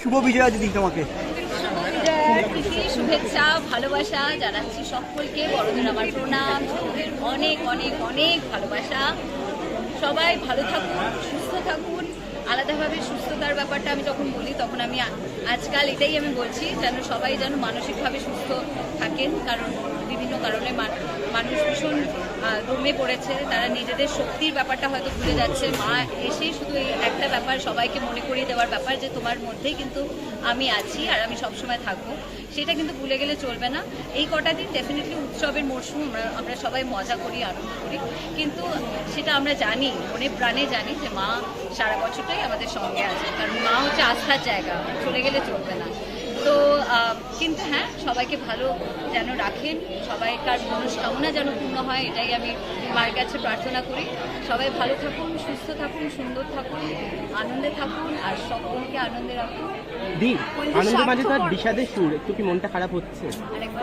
শুভ বিজয়া দিদি তোমাকে। শুভেচ্ছা, ভালোবাসা জানাচ্ছি সকলকে। বড়দের আমার প্রণাম ছোটদের অনেক অনেক অনেক ভালোবাসা। সবাই ভালো থাকুন, সুস্থ থাকুন। আলাদাভাবে সুস্থতার ব্যাপারটা আমি যখন বলি, তখন আমি আজকাল এটাই আমি বলছি, যেন সবাই যেন মানসিকভাবে সুস্থ থাকেন। কারণ বিভিন্ন কারণে মানুষ ভীষণ দমে পড়েছে। তারা নিজেদের শক্তির ব্যাপারটা হয়তো ভুলে যাচ্ছে। মা এসেই শুধু এই একটা ব্যাপার, সবাইকে মনে করিয়ে দেওয়ার ব্যাপার যে তোমার মধ্যেই কিন্তু আমি আছি আর আমি সবসময় থাকব। সেটা কিন্তু ভুলে গেলে চলবে না। এই কটা দিন ডেফিনেটলি উৎসবের মরশুম আমরা সবাই মজা করি, আনন্দ করি। কিন্তু সেটা আমরা জানি, মনে প্রাণে জানি যে মা সারা বছরটাই আমাদের সঙ্গে আছে। কারণ মা হচ্ছে আস্থার জায়গা, চলে গেলে চলবে না। তো কিন্তু হ্যাঁ সবাইকে ভালো যেন রাখেন সবাইকার মনস্কামনা যেন পূর্ণ হয় এটাই আমি মায়ের কাছে প্রার্থনা করি। সবাই ভালো থাকুন সুস্থ থাকুন সুন্দর থাকুন আনন্দে থাকুন আর সকলকে আনন্দে রাখুন। দি বলছি আনন্দ মাঝে তো বিষাদের সুর একটু কি মনটা খারাপ হচ্ছে?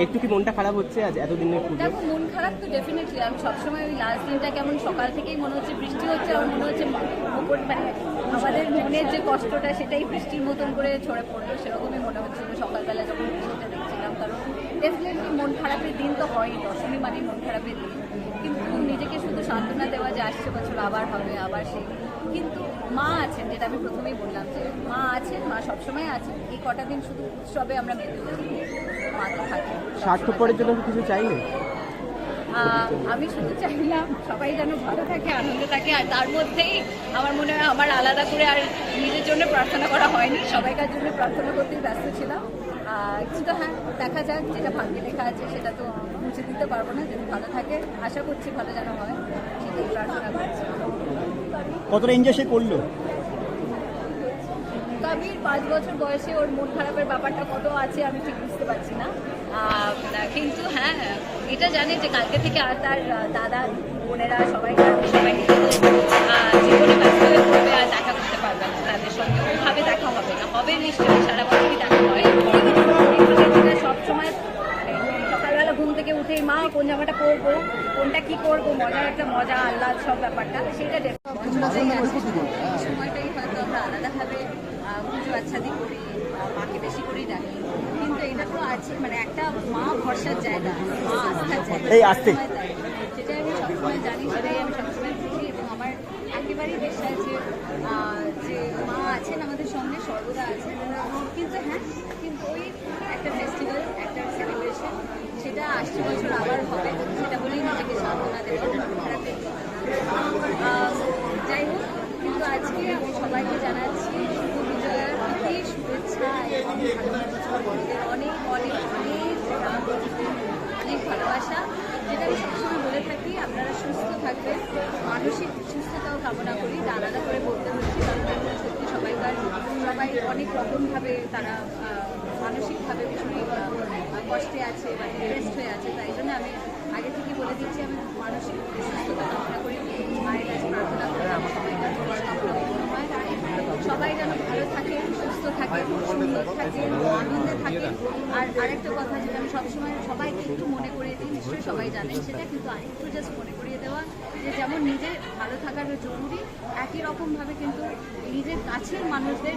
একটু কি মনটা খারাপ হচ্ছে আজ এতদিনের পুজো? দেখো মন খারাপ তো ডেফিনেটলি আমি সবসময় ওই লাস্ট দিনটা কেমন সকাল থেকেই মনে হচ্ছে বৃষ্টি হচ্ছে আমার মনে হচ্ছে আমাদের মনের যে কষ্টটা সেটাই বৃষ্টির মতন করে ছড়ে পড়ল, সেরকমই মনে হচ্ছিল সকালবেলা যখন বৃষ্টিটা দেখছিলাম। কারণ ডেফিনেটলি মন খারাপের দিন তো হয়ই, দশমী মানে মন খারাপের দিন। কিন্তু নিজেকে শুধু সান্ত্বনা দেওয়া যে আসছে বছর, আবার হবে, আবার সেই। কিন্তু মা আছেন, যেটা আমি প্রথমেই বললাম যে মা আছেন, মা সবসময় আছেন। এই কটা দিন শুধু উৎসবে আমরা মেতে মা তো থাকে স্বার্থপরের জন্য কিছু চাইলে আমি শুধু চাইলাম সবাই যেন ভালো থাকে আনন্দ থাকে আর তার মধ্যেই আমার মনে হয় আমার আলাদা করে আর নিজের জন্য প্রার্থনা করা হয়নি। সবাইকার জন্য প্রার্থনা করতেই ব্যস্ত ছিলাম। কিন্তু হ্যাঁ দেখা যাক যেটা ভাগ্যে লেখা আছে সেটা তো মুছে দিতে পারব না যদি ভালো থাকে। আশা করছি ভালো যেন হয় সেটাই প্রার্থনা করছি। কতটা এনজয় সে করল? কবির পাঁচ বছর বয়সে ওর মন খারাপের ব্যাপারটা কত আছে আমি ঠিক বুঝতে পারছি না। কিন্তু হ্যাঁ এটা জানে যে কালকে থেকে আর তার দাদা, বোনেরা সবাই সবাই জীবনে ব্যস্ত হয়ে পড়বে আর দেখা করতে পারবে না। তাদের সঙ্গে ওইভাবে দেখা হবে না। হবে নিশ্চয়ই, সারা বছরই দেখা হয়। সবসময় সকালবেলা ঘুম থেকে উঠেই, মা, কোন জামাটা পরবো? কোনটা কি করব? মজার একটা মজা, আহ্লাদ, সব ব্যাপারটা। সেটা সময়টাই হয়তো আমরা আলাদাভাবে পুজো আচ্ছাদি করি মাকে বেশি করেই ডাকি তো আছে মানে একটা মা ভরসার জায়গা মা আস্থার জায়গা। এই আস্তে। সবসময় আমি সবসময় জানি সেটাই আমি সবসময় বুঝি এবং আমার একেবারেই বিশ্বাস যে যে মা আছেন আমাদের সঙ্গে সর্বদা আছেন কিন্তু হ্যাঁ কিন্তু ওই একটা ফেস্টিভ্যাল একটা সেলিব্রেশন সেটা আসছে বছর আবার হবে সেটা বলেই নিজেকে সান্ত্বনা দেবো খারাপের আহ, যাই হোক কিন্তু আজকে আমি সবাইকে জানাচ্ছি শুভ বিজয়ার প্রীতি শুভেচ্ছা এবং ভালোবাসা বড়দের অনেক অনেক অনেক অনেক ভালোবাসা। যেটা আমি সবসময় বলে থাকি, আপনারা সুস্থ থাকবেন, মানসিক সুস্থতাও কামনা করি। তা আলাদা করে বলতে হচ্ছে সবাইকার, সবাই অনেক রকমভাবে তারা মানসিকভাবে ভীষণই কষ্টে আছে বা ডিপ্রেসড হয়ে আছে। তাই জন্য আমি আগে থেকে বলে দিচ্ছি, আমি মানসিক সুস্থতা কামনা করি। মায়ের কাছে প্রার্থনা করি সবাইকার সবাই যেন আর আরেকটা কথা যেটা সবসময় সবাইকে একটু মনে করিয়ে দিই নিশ্চয়ই সবাই জানেন সেটা কিন্তু আরেকটু জাস্ট মনে করিয়ে দেওয়া যে যেমন নিজে ভালো থাকাটা জরুরি, একই রকমভাবে কিন্তু নিজের কাছের মানুষদের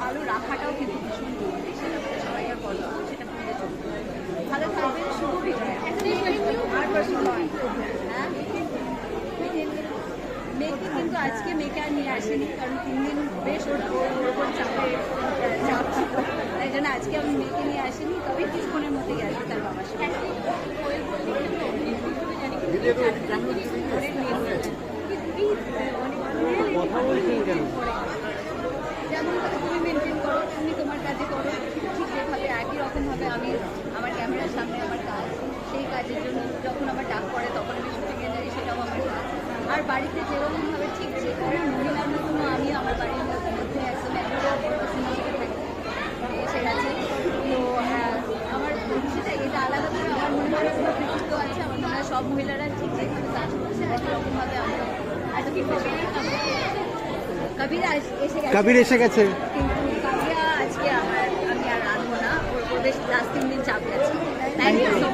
ভালো রাখাটাও কিন্তু ভীষণ জরুরি। সেটা আমাদের সবাইকার কর্তব্য সেটা ভুলে চলবে না। ভালো থাকবেন শুভ বিজয় আর প্রশ্ন নয় হ্যাঁ মেয়েকে কিন্তু আজকে মেয়েকে আর নিয়ে আসেনি, কারণ তিন দিন বেশ ওর ওর চাপে, চাপ ছিল। তাই জন্য আজকে আমি মেয়েকে নিয়ে আসেনি তবে কিছুক্ষণের মধ্যে আসবে তার বাবার সাথে। যেমন তুমি মেনটেন করো তুমি তোমার কাজে করো ঠিক যেভাবে একই রকমভাবে আমি আমার ক্যামেরার সামনে আমার কাজ সেই কাজের জন্য যখন আমার ডাক পড়ে তখন আমি আর বাড়িতে যেরকমভাবে ঠিক যে কারণ মহিলার মতন আমি আমার বাড়ির মধ্যে এসে গেছে তো হ্যাঁ আমার সেটাই এটা আলাদা করে আমার মনে হয় না কোনো কৃতিত্ব আছে আমার মনে হয় সব মহিলারা ঠিক যেভাবে কাজ করছে একই রকমভাবে আমি এত কি কবিরা এসে গেছে। কবির এসে গেছে। কিন্তু আজকে আমার আমি আর রাখব না। ওর ওর বেশ লাস্ট তিন দিন চাপ গেছে। Thank you